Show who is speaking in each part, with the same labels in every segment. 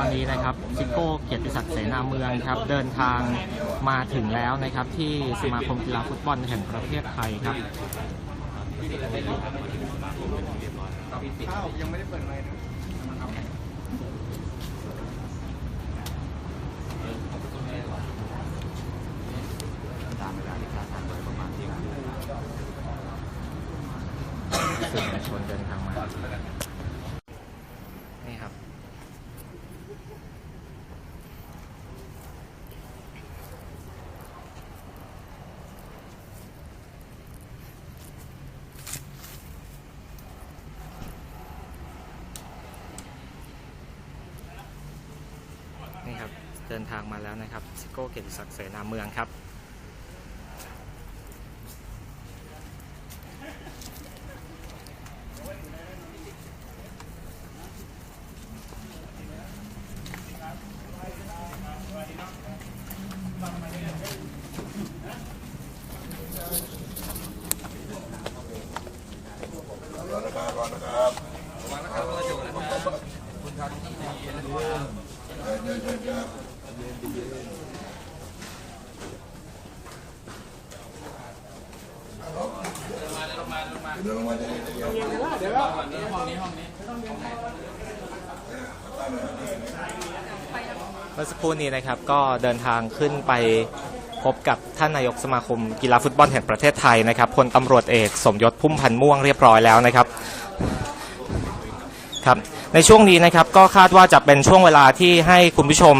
Speaker 1: อนนี้นะครับซิโก้เกียรติศักดิ์เสนาเมืองครับเดินทางมาถึงแล้วนะครับ ที่สมาคมกีฬาฟุตบอลแห่งประเทศไทยครับสื่อมวลชนเดินทางมา นี่ครับ นี่ครับ เดินทางมาแล้วนะครับซิโก้เกียรติศักดิ์เสนาเมืองครับ เมื่อสักครู่นี้นะครับก็เดินทางขึ้นไปพบกับท่านนายกสมาคมกีฬาฟุตบอลแห่งประเทศไทยนะครับพลตำรวจเอกสมยศพุ่มพันธ์ม่วงเรียบร้อยแล้วนะครับครับในช่วงนี้นะครับก็คาดว่าจะเป็นช่วงเวลาที่ให้คุณผู้ชม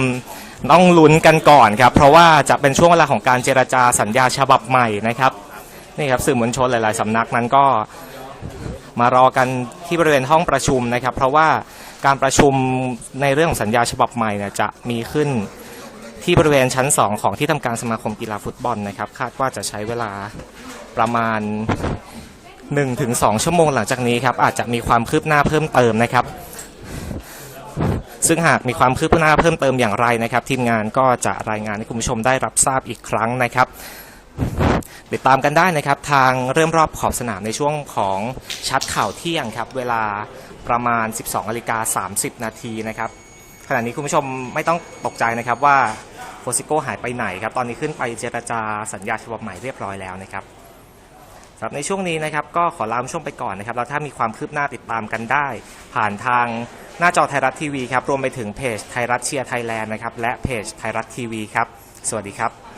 Speaker 1: ต้องลุ้นกันก่อนครับ เพราะว่าจะเป็นช่วงเวลาของการเจรจาสัญญาฉบับใหม่นะครับนี่ครับสื่อมวลชนหลาย ๆสำนักนั้นก็มารอกันที่บริเวณห้องประชุมนะครับ เพราะว่าการประชุมในเรื่องของสัญญาฉบับใหม่เนี่ยจะมีขึ้นที่บริเวณชั้น 2 ของที่ทำการสมาคมกีฬาฟุตบอลนะครับ คาดว่าจะใช้เวลาประมาณ 1-2 ชั่วโมงหลังจากนี้ครับ อาจจะมีความคืบหน้าเพิ่มเติมนะครับ ซึ่งหากมีความคืบหน้าเพิ่มเติมอย่างไรนะครับ ทีมงานก็จะรายงานให้คุณผู้ชมได้รับทราบอีกครั้งนะครับ ติดตามกันได้นะครับ ทางเริ่มรอบขอบสนามในช่วงของชัดข่าวเที่ยงครับ เวลาประมาณ 12นาฬิกา30 นาทีนะครับขณะนี้คุณผู้ชมไม่ต้องตกใจนะครับว่าโฟซิโก้หายไปไหนครับ ตอนนี้ขึ้นไปเจรจาสัญญาฉบับใหม่เรียบร้อยแล้วนะครับสำหรับในช่วงนี้นะครับก็ขอลาคุณผู้ชมไปก่อนนะครับแล้วถ้ามีความคืบหน้าติดตามกันได้ ผ่านทาง หน้าจอไทยรัฐทีวีครับ รวมไปถึงเพจไทยรัฐเชียร์ไทยแลนด์นะครับ และเพจไทยรัฐทีวีครับ สวัสดีครับ